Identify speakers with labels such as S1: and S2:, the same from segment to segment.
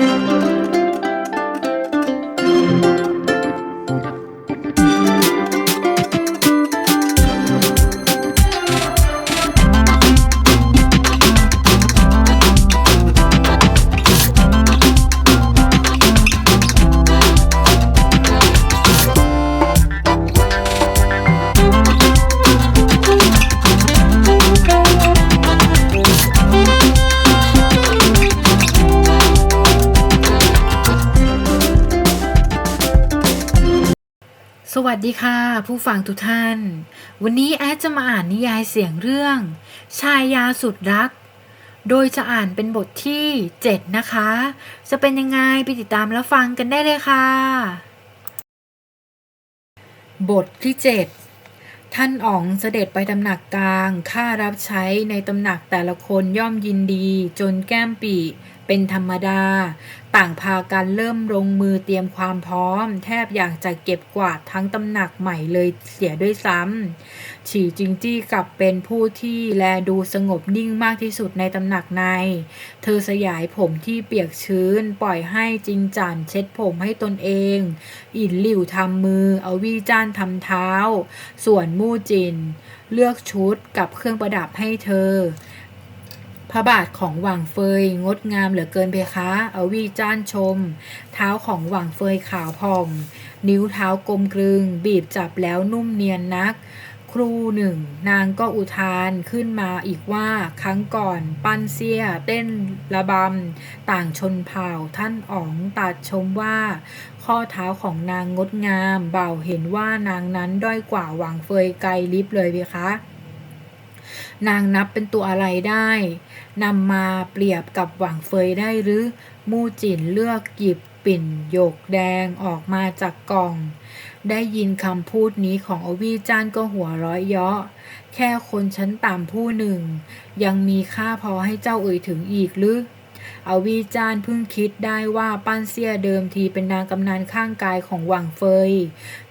S1: Thank you. สวัสดีค่ะ ผู้ฟังทุกท่าน วันนี้แอดจะมาอ่านนิยายเสียงเรื่อง ชายยาสุดรัก โดยจะอ่านเป็นบทที่ 7 นะคะ จะเป็นยังไงไปติดตามแล้วฟังกันได้เลยค่ะ บทที่ 7 ท่านอ๋องเสด็จไปตำหนักกลาง ข้ารับใช้ในตำหนักแต่ละคนย่อมยินดี จนแก้มปี เป็นธรรมดา ต่างพากันเริ่มลงมือเตรียมความพร้อม แทบอยากจะเก็บกวาดทั้งตำหนักใหม่เลยเสียด้วยซ้ำฉีจิงจี้กลับเป็นผู้ที่แลดูสงบนิ่งมากที่สุดในตำหนักใน เธอสยายผมที่เปียกชื้น ปล่อยให้จิงจันเช็ดผมให้ตนเอง อินหลิวทำมือ เอาวี่จ้านทำเท้า ส่วนมู่จิน เลือกชุดกับเครื่องประดับให้เธอ พระบาทของหว่างเฟย งดงามเหลือเกินเพคะเอาวีจ้านชม เท้าของหว่างเฟยขาวผ่อง นิ้วเท้ากลมกลึง บีบจับแล้วนุ่มเนียนนัก ครูหนึ่ง นางก็อุทานขึ้นมาอีกว่า ครั้งก่อน ปั้นเสียเต้นระบำ ต่างชนเผ่าท่านอ๋องตัดชมว่า ข้อเท้าของนางงดงาม เบ่าเห็นว่านางนั้นด้อยกว่าหว่างเฟยไกลลิบเลยเพคะ นางนับเป็นตัวอะไรได้นำมาเปรียบกับหว่างเฟยได้หรือ มู่จินเลือกหยิบปิ่นหยกแดงออกมาจากกล่อง ได้ยินคำพูดนี้ของอวีจ้านก็หัวร้อยเยาะ แค่คนชั้นต่ำผู้หนึ่ง ยังมีค่าพอให้เจ้าเอ่ยถึงอีกหรืออวีจานเพิ่งคิดได้ว่าปั้นเสียเดิมทีเป็นนางกำนันข้างกายของหว่างเฟย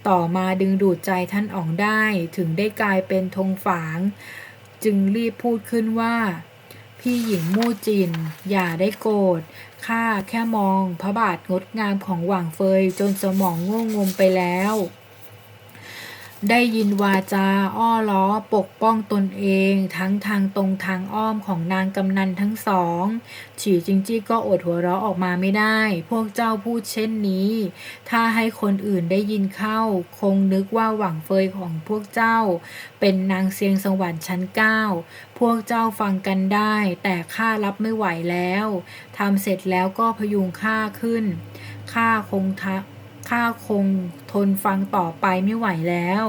S1: ต่อมาดึงดูดใจท่านอ๋องได้ ถึงได้กลายเป็นธงฝาง จึงรีบพูดขึ้นว่า พี่หญิงมู่จิน อย่าได้โกรธข้าแค่มองพระบาทงดงามของหว่างเฟยจนสมองง่วงงมไปแล้ว ได้ยินวาจา อ้อล้อ ปกป้องตนเอง ทั้งทางตรงทางอ้อมของนางกำนันทั้งสอง ฉีจิงจี้ก็อดหัวเราะออกมาไม่ได้ พวกเจ้าพูดเช่นนี้ ถ้าให้คนอื่นได้ยินเข้า คงนึกว่าหวังเฟยของพวกเจ้า เป็นนางเซียงสวรรค์ชั้นเก้าพวกเจ้าฟังกันได้ แต่ข้ารับไม่ไหวแล้วทำเสร็จแล้วก็พยุงข้าขึ้นข้าคงทะ ข้าคงทนฟังต่อไปไม่ไหวแล้ว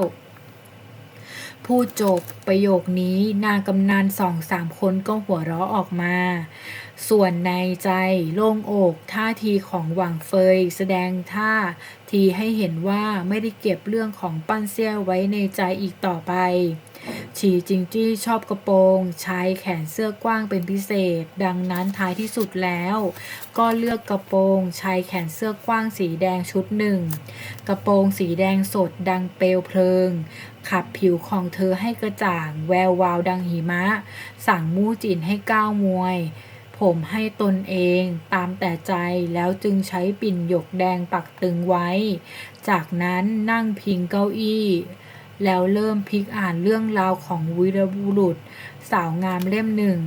S1: พูดจบประโยคนี้นางกำนันสองสามคนก็หัวเราะออกมา ส่วนในใจโล่งอกท่าทีของหว่างเฟย แสดงท่าทีให้เห็นว่าไม่ได้เก็บเรื่องของปั้นเซี่ยไว้ในใจอีกต่อไป ฉีจิงจี้ชอบกระโปรงชายแขนเสื้อกว้างเป็นพิเศษ ดังนั้นท้ายที่สุดแล้ว ก็เลือกกระโปรงชายแขนเสื้อกว้างสีแดงชุดหนึ่ง กระโปรงสีแดงสดดังเปลวเพลิง ขับผิวของเธอให้กระจ่าง แวววาวดังหิมะ สั่งมู่จินให้ก้าวมวย ผมให้ตนเองตามแต่ใจแล้วจึงใช้ปิ่นหยกแดงปักตึงไว้ จากนั้นนั่งพิงเก้าอี้ แล้วเริ่มพลิกอ่านเรื่องราวของวีรบุรุษ สาวงามเล่มหนึ่ง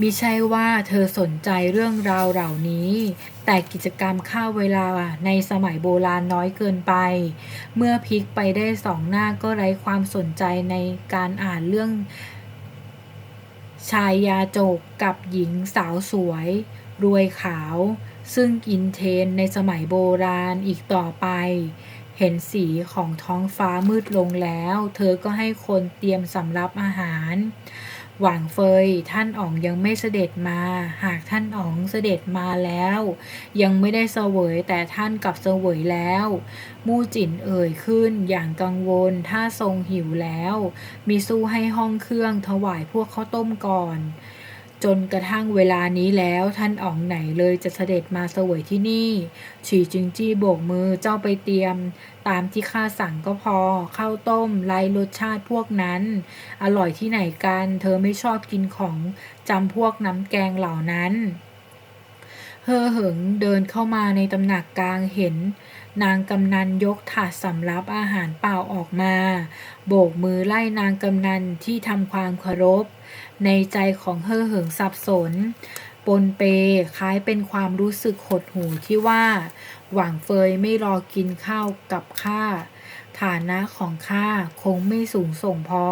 S1: มิใช่ว่าเธอสนใจเรื่องราวเหล่านี้ แต่กิจกรรมฆ่าเวลาในสมัยโบราณน้อยเกินไป เมื่อพลิกไปได้สองหน้าก็ไร้ความสนใจในการอ่านเรื่อง ชายยาโจกกับหญิงสาวสวย รวยขาว ซึ่งกินเทนในสมัยโบราณอีกต่อไป เห็นสีของท้องฟ้ามืดลงแล้ว เธอก็ให้คนเตรียมสำรับอาหาร หว่างเฟย ท่านอ๋องยังไม่เสด็จมา หากท่านอ๋องเสด็จมาแล้ว ยังไม่ได้เสวยแต่ท่านกลับเสวยแล้ว มู่จินเอ่ยขึ้นอย่างกังวล ถ้าทรงหิวแล้ว มีสู้ให้ห้องเครื่องถวายพวกข้าวต้มก่อน จนกระทั่งเวลานี้แล้วท่านอ๋องไหนเลยจะเสด็จมาเสวยที่นี่ ฉีจึงจี้โบกมือเจ้าไปเตรียม ตามที่ข้าสั่งก็พอ ข้าวต้มไร้รสชาติพวกนั้น อร่อยที่ไหนกัน เธอไม่ชอบกินของจำพวกน้ำแกงเหล่านั้น เฮอเหิงเดินเข้ามาในตำหนักกลางเห็น นางกำนันยกถาดสำรับอาหารเปล่าออกมา โบกมือไล่นางกำนันที่ทำความเคารพ ในใจของเฮ่อเหิงสับสน ปนเปคล้ายเป็นความรู้สึกหดหู่ที่ว่า หวังเฟยไม่รอกินข้าวกับข้าฐานะของข้าคงไม่สูงส่งพอ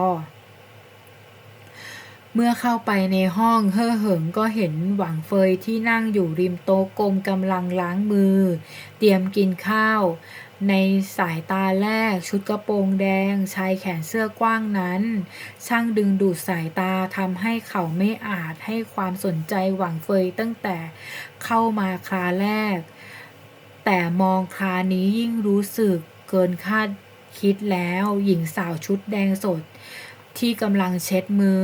S1: เมื่อเข้าไปในห้องเฮ่อเหิงก็เห็นหวังเฟยที่นั่งอยู่ริมโต๊ะกลมกำลังล้างมือ เตรียมกินข้าว ในสายตาแรกชุดกระโปรงแดง ชายแขนเสื้อกว้างนั้น ช่างดึงดูดสายตาทำให้เขาไม่อาจให้ความสนใจหวังเฟยตั้งแต่เข้ามาคราแรก แต่มองครานี้ยิ่งรู้สึกเกินคาดคิดแล้วหญิงสาวชุดแดงสด ที่กำลังเช็ดมือ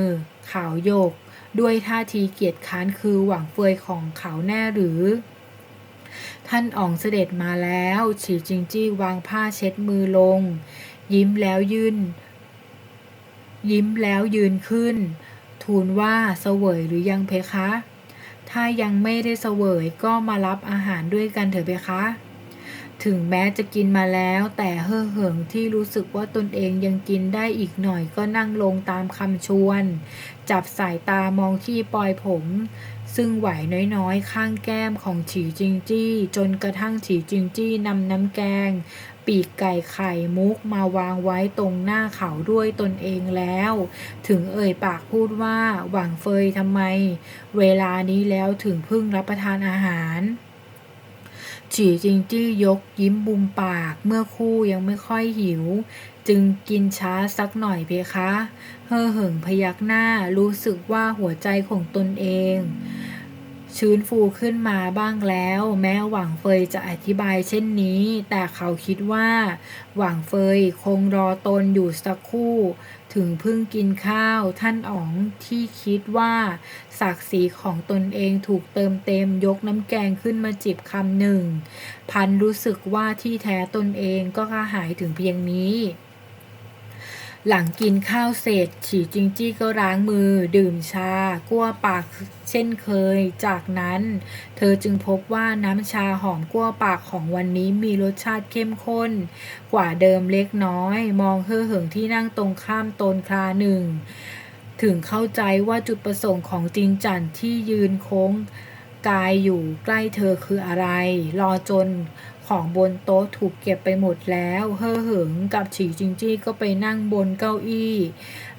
S1: ขาวโยก ด้วยท่าทีเกียจค้านคือหวังเฟยของเขาแน่หรือ ท่านอ๋องเสด็จมาแล้วฉีจิงจี้วางผ้าเช็ดมือลง ยิ้มแล้วยืนยิ้มแล้วยืนขึ้น ทูลว่าเสวยหรือยังเพคะ ถ้ายังไม่ได้เสวยก็มารับอาหารด้วยกันเถอะเพคะ ถึงแม้จะกินมาแล้ว แต่เฮ่อเหิงที่รู้สึกว่าตนเองยังกินได้อีกหน่อยก็นั่งลงตามคำชวน จับสายตามองที่ปลอยผม ซึ่งไหวน้อยๆ ข้างแก้มของฉีจิงจี้ จนกระทั่งฉีจิงจี้นำน้ำแกง ปีกไก่ไข่มุกมาวางไว้ตรงหน้าเขาด้วยตนเองแล้ว ถึงเอ่ยปากพูดว่าหวังเฟยทำไม เวลานี้แล้วถึงเพิ่งรับประทานอาหาร ฉีจิงจี้ยกยิ้มบุมปาก เมื่อคู่ยังไม่ค่อยหิว จึงกินช้าสักหน่อยเพคะ เฮ่อเหิงพยักหน้ารู้สึกว่าหัวใจของตนเอง ชื้นฟูขึ้นมาบ้างแล้ว แม้หวังเฟยจะอธิบายเช่นนี้ แต่เขาคิดว่า หวังเฟยคงรอตนอยู่สักครู่ ถึงเพิ่งกินข้าว ท่านอ๋องที่คิดว่า ศักดิ์ศรีของตนเองถูกเติมเต็มยกน้ำแกงขึ้นมาจิบคำหนึ่ง พันรู้สึกว่าที่แท้ตนเองก็กระหายถึงเพียงนี้หลังกินข้าวเสร็จฉีจิงจี้ก็ล้างมือ ดื่มชา กั้วปาก เช่นเคย จากนั้น เธอจึงพบว่าน้ำชาหอมกั้วปากของวันนี้มีรสชาติเข้มข้น กว่าเดิมเล็กน้อย มองเฮ่อเหิงที่นั่งตรงข้ามตนคลาหนึ่ง ถึงเข้าใจว่าจุดประสงค์ของจินจันที่ยืนโค้งกายอยู่ใกล้เธอคืออะไร รอจนของบนโต๊ะถูกเก็บไปหมดแล้ว เฮ่อเหิงกับฉีจิงจี้ก็ไปนั่งบนเก้าอี้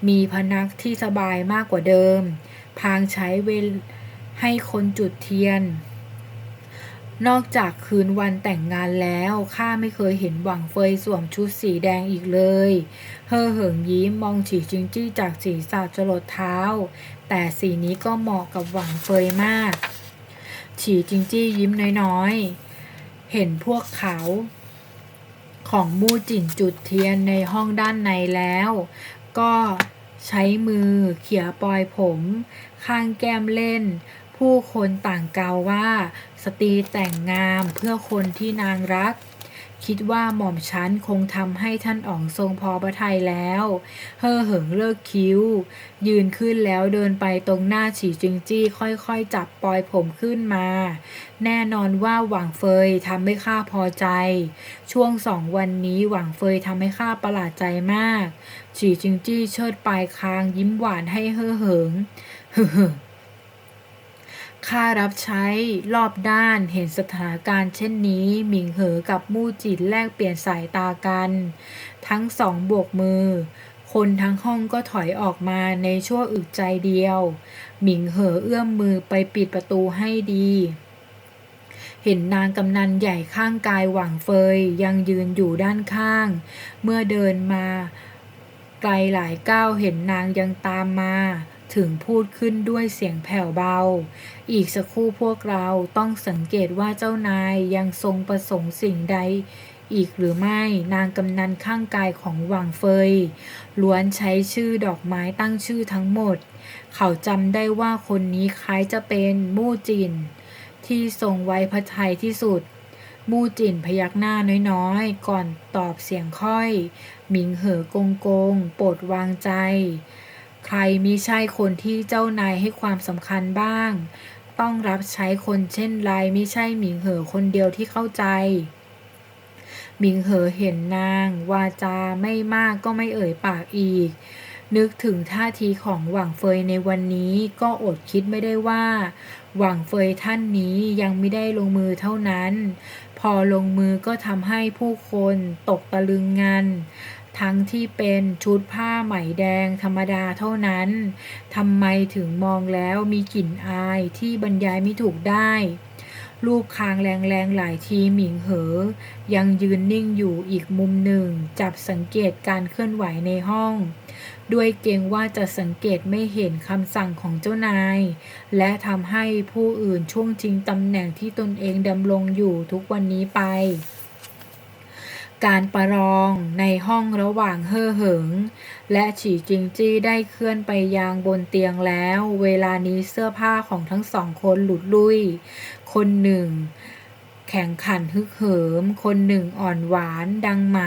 S1: มีพนักที่สบายมากกว่าเดิม พางใช้เวลให้คนจุดเทียน นอกจากคืนวันแต่งงานแล้วข้าไม่เคยเห็นหวังเฟยสวมชุดสีแดงอีกเลย เฮอเหิงยิ้มมองฉีจิงจี้จากศีรษะจรดเท้า แต่สีนี้ก็เหมาะกับหวังเฟยมาก ฉีจิงจี้ยิ้มน้อยๆ เห็นพวกเขาของมู่จิ่นจุดเทียนในห้องด้านในแล้ว ก็ ใช้มือเขี่ยปลอยผม ข้างแก้มเล่น ผู้คนต่างกล่าวว่า สตรีแต่งงามเพื่อคนที่นางรัก คิดว่าหม่อมฉันคงทำให้ท่านอ๋องทรงพอพระทัยแล้ว เฮ่อเหิงเลิกคิ้ว ยืนขึ้นแล้วเดินไปตรงหน้าฉีจึงจี้ค่อยๆ จับปลอยผมขึ้นมา แน่นอนว่าหวังเฟยทำให้ข้าพอใจ ช่วงสองวันนี้หวังเฟยทำให้ข้าประหลาดใจมาก ฉีจิงจี้เชิดปลายคางยิ้มหวานให้เฮ่อเหิงเฮ่อเหิงข้ารับใช้รอบด้านเห็นสถานการณ์เช่นนี้ หมิงเหอกับมู่จินแลกเปลี่ยนสายตากัน ทั้งสองบวกมือ คนทั้งห้องก็ถอยออกมาในชั่วอึดใจเดียว หมิงเหอเอื้อมมือไปปิดประตูให้ดี เห็นนางกำนันใหญ่ข้างกายหวังเฟยยังยืนอยู่ด้านข้าง เมื่อเดินมา ไกลหลายก้าวเห็นนางยังตามมา ถึงพูดขึ้นด้วยเสียงแผ่วเบา อีกสักครู่พวกเราต้องสังเกตว่าเจ้านายยังทรงประสงค์สิ่งใด อีกหรือไม่นางกำนันข้างกายของหวังเฟยล้วนใช้ชื่อดอกไม้ตั้งชื่อทั้งหมด เขาจำได้ว่าคนนี้คล้ายจะเป็นมู่จินที่ทรงไว้พระทัยที่สุด มู่จินพยักหน้าน้อยๆ ก่อนตอบเสียงค่อย หมิงเหอกงกงโปรดวางใจ ใครมิใช่คนที่เจ้านายให้ความสำคัญบ้าง ต้องรับใช้คนเช่นไรไม่ใช่หมิงเหอคนเดียวที่เข้าใจ หมิงเหอเห็นนาง วาจาไม่มากก็ไม่เอ่ยปากอีก นึกถึงท่าทีของหวังเฟยในวันนี้ก็อดคิดไม่ได้ว่า หวังเฟยท่านนี้ยังไม่ได้ลงมือเท่านั้น พอลงมือก็ทำให้ผู้คนตกตะลึงงัน ทั้งที่เป็นชุดผ้าไหมแดงธรรมดาเท่านั้นทำไมถึงมองแล้วมีกลิ่นอายที่บรรยายไม่ถูกได้ลูกคางแรงๆหลายทีหมิงเหอ ยังยืนนิ่งอยู่อีกมุมหนึ่ง จับสังเกตการเคลื่อนไหวในห้อง ด้วยเกรงว่าจะสังเกตไม่เห็นคำสั่งของเจ้านาย และทำให้ผู้อื่นช่วงชิงตำแหน่งที่ตนเองดำรงอยู่ทุกวันนี้ไป การประลองในห้องระหว่างเฮ่อเหิง และฉีจิงจี้ได้เคลื่อนไปยังบนเตียงแล้ว เวลานี้เสื้อผ้าของทั้งสองคนหลุดลุ่ยคนหนึ่ง แข่งขันฮึกเหิม คนหนึ่งอ่อนหวานดังไหม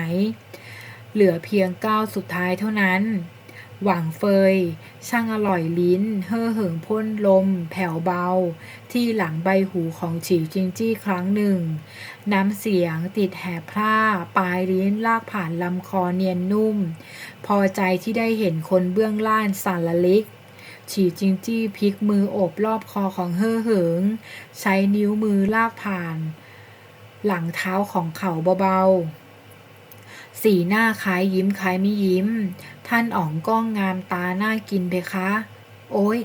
S1: เหลือเพียงก้าวสุดท้ายเท่านั้น หวังเฟย ช่างอร่อยลิ้นเฮ่อเหิงพ่นลม แผ่วเบา ที่หลังใบหูของฉีจิงจี้ครั้งหนึ่ง น้ำเสียงติดแหบพร่า ปลายลิ้นลากผ่านลำคอเนียนนุ่ม พอใจที่ได้เห็นคนเบื้องล่างสั่นละลิกฉีจิงจี้พลิกมือโอบรอบคอของเฮ่อเหิง ใช้นิ้วมือลากผ่าน หลังเท้าของเขาเบาๆ สีหน้าคล้ายยิ้มคล้ายไม่ยิ้ม ท่านอ๋องก้องงามตาหน่ากินเพคะ โอ้ย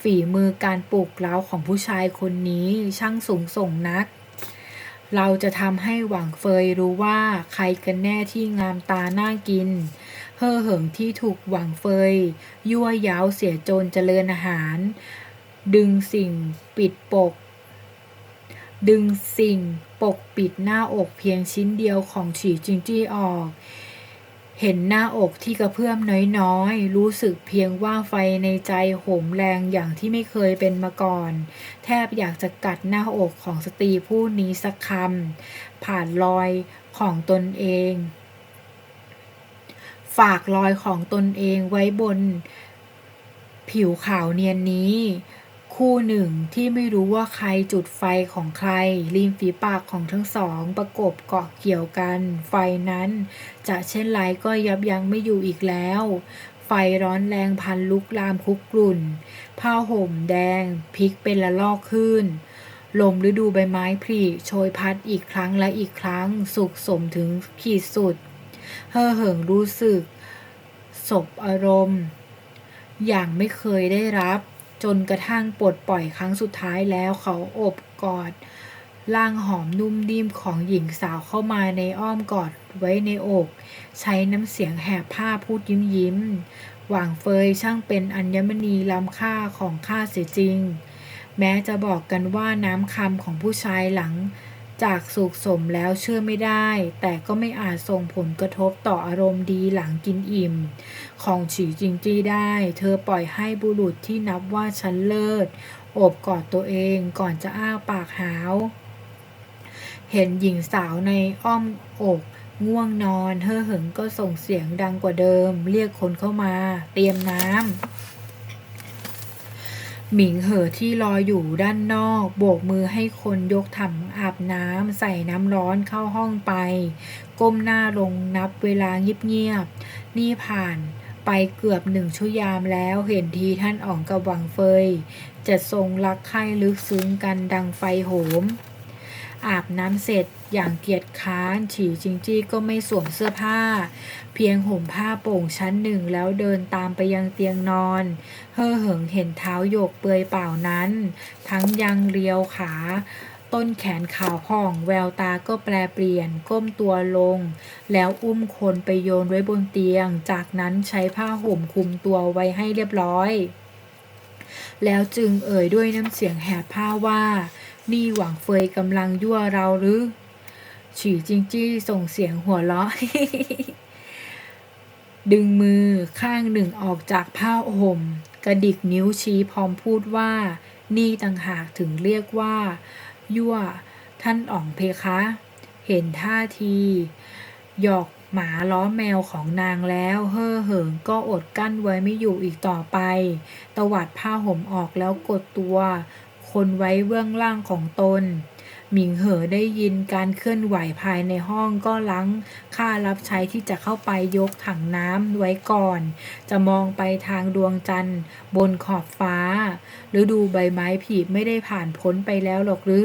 S1: ฝีมือการปลูกเล้าของผู้ชายคนนี้ช่างสูงส่งนัก เราจะทำให้หวังเฟยรู้ว่าใครกันแน่ที่งามตาน่ากิน เฮ่อเหิงที่ถูกหวังเฟย ยั่วย้าวเสียโจรเจริญอาหาร ดึงสิ่งปิดปก ดึงสิ่งปกปิดหน้าอกเพียงชิ้นเดียวของฉีจิงจี้ออก เห็นหน้าอกที่กระเพื่อมน้อยๆ รู้สึกเพียงว่าไฟในใจโหมแรงอย่างที่ไม่เคยเป็นมาก่อน แทบอยากจะกัดหน้าอกของสตรีผู้นี้สักคำผ่านรอยของตนเอง ฝากรอยของตนเองไว้บน ผิวขาวเนียนนี้ คู่หนึ่งที่ไม่รู้ว่าใครจุดไฟของใคร ริมฝีปากของทั้งสอง ประกบเกาะเกี่ยวกัน ไฟนั้น จะเช่นไรก็ยับยั้งไม่อยู่อีกแล้ว ไฟร้อนแรงพันลุกลามคุกกรุ่น ผ้าห่มแดงพลิกเป็นละลอกขึ้นลมฤดูใบไม้ผลิโชยพัดอีกครั้งและอีกครั้ง สุขสมถึงขีดสุด เฮ่อเหิงรู้สึกศบอารมณ์ อย่างไม่เคยได้รับ จนกระทั่งปลดปล่อยครั้งสุดท้ายแล้วเขาอบกอดร่างหอมนุ่มนิ่มของหญิงสาวเข้ามาในอ้อมกอดไว้ในอก ใช้น้ำเสียงแหบผ้าพูดยิ้มยิ้ม หว่างเฟยช่างเป็นอัญมณีล้ำค่าของข้าเสียจริง แม้จะบอกกันว่าน้ำคำของผู้ชายหลัง จากสุขสมแล้วเชื่อไม่ได้ แต่ก็ไม่อาจส่งผลกระทบต่ออารมณ์ดีหลังกินอิ่ม ของฉีจิงจี้ได้ เธอปล่อยให้บุรุษที่นับว่าฉันเลิศโอบกอดตัวเองก่อนจะอ้าปากหาว เห็นหญิงสาวในอ้อมอกง่วงนอน เฮ่อเหิงก็ส่งเสียงดังกว่าเดิม เรียกคนเข้ามา เตรียมน้ำ หมิงเหอที่รออยู่ด้านนอก โบกมือให้คนยกถังอาบน้ำใส่น้ำร้อนเข้าห้องไป ก้มหน้าลงนับเวลาเงียบๆนี่ผ่านไปเกือบหนึ่งชั่วยามแล้วเห็นทีท่านอ๋องกับหวังเฟย จะทรงรักใคร่ลึกซึ้งกันดังไฟโหม อาบน้ำเสร็จ อย่างเกียจค้าน ฉีจิงจี้ก็ไม่สวมเสื้อผ้า เพียงห่มผ้าโป่งชั้นหนึ่งแล้วเดินตามไปยังเตียงนอน เฮ่อเหิงเห็นเท้าโยกเปลือยเปล่านั้น ทั้งยังเรียวขา ต้นแขนขาวผ่อง แววตาก็แปลเปลี่ยน ก้มตัวลง แล้วอุ้มคนไปโยนไว้บนเตียง จากนั้นใช้ผ้าห่มคลุมตัวไว้ให้เรียบร้อย แล้วจึงเอ่ยด้วยน้ำเสียงแหบผ้าว่านี่หวังเฟยกำลังยั่วเราหรือ ฉี่จิงจี้ส่งเสียงหัวเราะ ดึงมือข้างหนึ่งออกจากผ้าห่ม กระดิกนิ้วชี้พร้อมพูดว่า นี่ต่างหากถึงเรียกว่า ยั่ว ท่านอ๋องเพคะ เห็นท่าที หยอกหมาล้อแมวของนางแล้ว เฮ่อเหิงก็อดกั้นไว้ไม่อยู่อีกต่อไป ตวัดผ้าห่มออกแล้วกดตัว คนไว้เบื้องล่างของตน หมิงเหอได้ยินการเคลื่อนไหวภายในห้องก็ลังค่ารับใช้ที่จะเข้าไปยกถังน้ำไว้ก่อน จะมองไปทางดวงจันทร์ บนขอบฟ้า หรือดูใบไม้ผลิไม่ได้ผ่านพ้นไปแล้วหรอกหรือ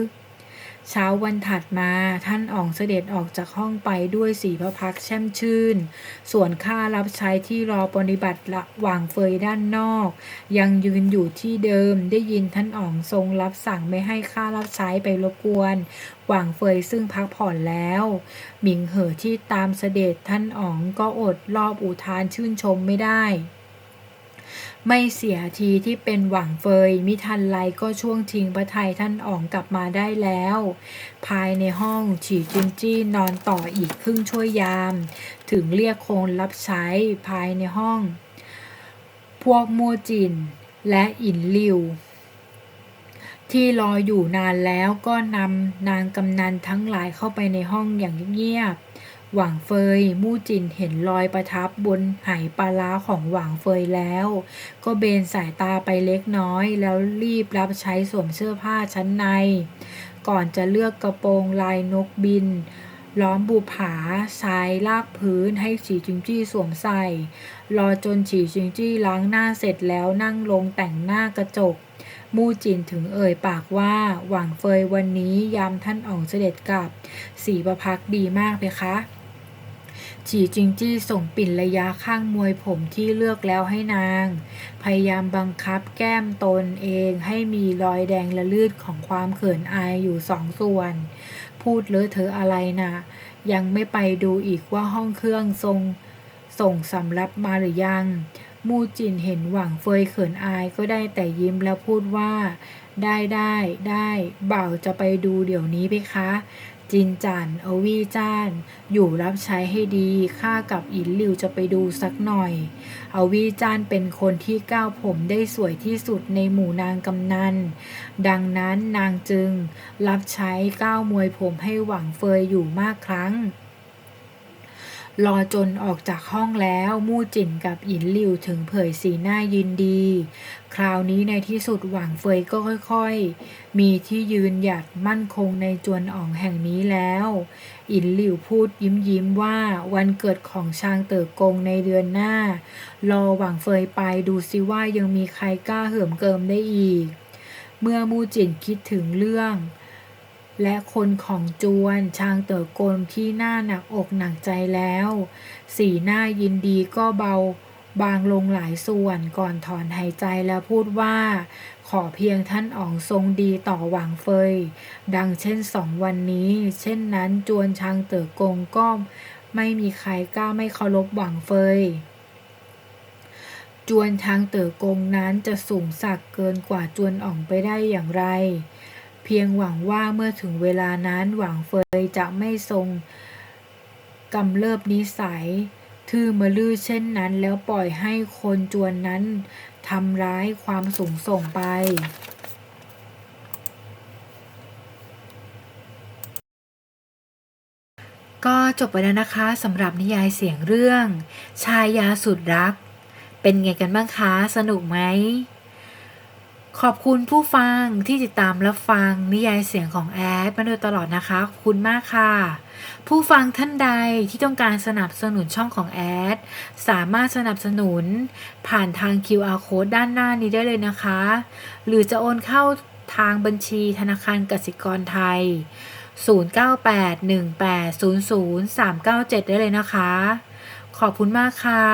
S1: เช้าวันถัดมาท่านอ๋องเสด็จออกจากห้องไปด้วยสีพระพักแช่มชื่น ส่วนข้ารับใช้ที่รอปฏิบัติระหว่างเฟยด้านนอก ยังยืนอยู่ที่เดิมได้ยินท่านอ๋องทรงรับสั่งไม่ให้ข้ารับใช้ไปรบกวนหว่างเฟยซึ่งพักผ่อนแล้ว หมิงเหอที่ตามเสด็จท่านอ๋องก็อดรอบอุทานชื่นชมไม่ได้ ไม่เสียทีที่เป็นหวังเฟย มิทันไรก็ช่วงชิงพระไทยท่านอ๋องกลับมาได้แล้ว ภายในห้องฉีจินจี้นอนต่ออีกครึ่งช่วยยาม ถึงเรียกคนรับใช้ภายในห้อง พวกมัวจินและอินลิว ที่รออยู่นานแล้วก็นำนางกำนันทั้งหลายเข้าไปในห้องอย่างเงียบ หว่างเฟยมู่จินเห็นรอยประทับบนไหปลาร้าของหว่างเฟยแล้ว ก็เบนสายตาไปเล็กน้อย แล้วรีบรับใช้สวมเสื้อผ้าชั้นใน ก่อนจะเลือกกระโปรงลายนกบิน ล้อมบุผาชายลากพื้นให้ฉีจิงจี้สวมใส่ รอจนฉีจิงจี้ล้างหน้าเสร็จแล้วนั่งลงแต่งหน้ากระจกมู่จินถึงเอ่ยปากว่า หว่างเฟยวันนี้ยามท่านอองเสด็จกลับ สีประพักดีมากเลยคะ ฉีจิงจี้ส่งปิ่นระยะข้างมวยผมที่เลือกแล้วให้นาง พยายามบังคับแก้มตนเองให้มีรอยแดงละลืดของความเขินอายอยู่สองส่วน พูดเลอะเธออะไรนะ ยังไม่ไปดูอีกว่าห้องเครื่องทรงส่งสำรับมาหรือยัง มูจินเห็นหวังเฟยเขินอายก็ได้แต่ยิ้มแล้วพูดว่า ได้ได้ได้บ่าวจะไปดูเดี๋ยวนี้ไปคะ จินจันเอวีจ้าน อยู่รับใช้ให้ดี ข้ากับอินลิวจะไปดูสักหน่อยเอวีจ้านเป็นคนที่ก้าวผมได้สวยที่สุดในหมู่นางกำนัน ดังนั้นนางจึง รับใช้ก้าวมวยผมให้หวังเฟยอยู่มากครั้ง รอจนออกจากห้องแล้วมู่จินกับอินหลิวถึงเผยสีหน้ายินดี คราวนี้ในที่สุดหวังเฟยก็ค่อยๆ มีที่ยืนหยัดมั่นคงในจวนอ่องแห่งนี้แล้วอินหลิวพูดยิ้มยิ้มๆว่าวันเกิดของชางเต๋อกงในเดือนหน้า รอหวังเฟยไปดูซิว่ายังมีใครกล้าเหิมเกิมได้อีก เมื่อมู่จินคิดถึงเรื่อง และคนของจวนชางเต๋อกงที่หน้าหนักอกหนักใจแล้ว สีหน้ายินดีก็เบาบางลงหลายส่วนก่อนถอนหายใจแล้วพูดว่า ขอเพียงท่านอ๋องทรงดีต่อหวังเฟย ดังเช่นสองวันนี้ เช่นนั้นจวนชางเต๋อกงก็ไม่มีใครกล้าไม่เคารพหวังเฟย จวนทางเต๋อกงนั้นจะสูงสักเกินกว่าจวนอองไปได้อย่างไร เพียงหวังว่าเมื่อถึงเวลานั้นหวังเฟยจะไม่ทรงกำเริบนิสัยทื่อมะลือเช่นนั้น แล้วปล่อยให้คนจวนนั้นทำร้ายความสูงส่งไป ก็จบไปแล้วนะคะสำหรับนิยายเสียงเรื่อง ชายยาสุดรัก เป็นไงกันบ้างคะ สนุกไหม ขอบคุณผู้ฟังที่ติดตามรับฟังนิยายเสียงของแอดมาโดยตลอดนะคะขอบคุณมากค่ะ ผู้ฟังท่านใดที่ต้องการสนับสนุนช่องของแอดสามารถสนับสนุนผ่านทาง QR code ด้านหน้านี้ได้เลยนะคะ หรือจะโอนเข้าทางบัญชีธนาคารกสิกรไทย 0981800397 ได้เลยนะคะ ขอบคุณมากค่ะ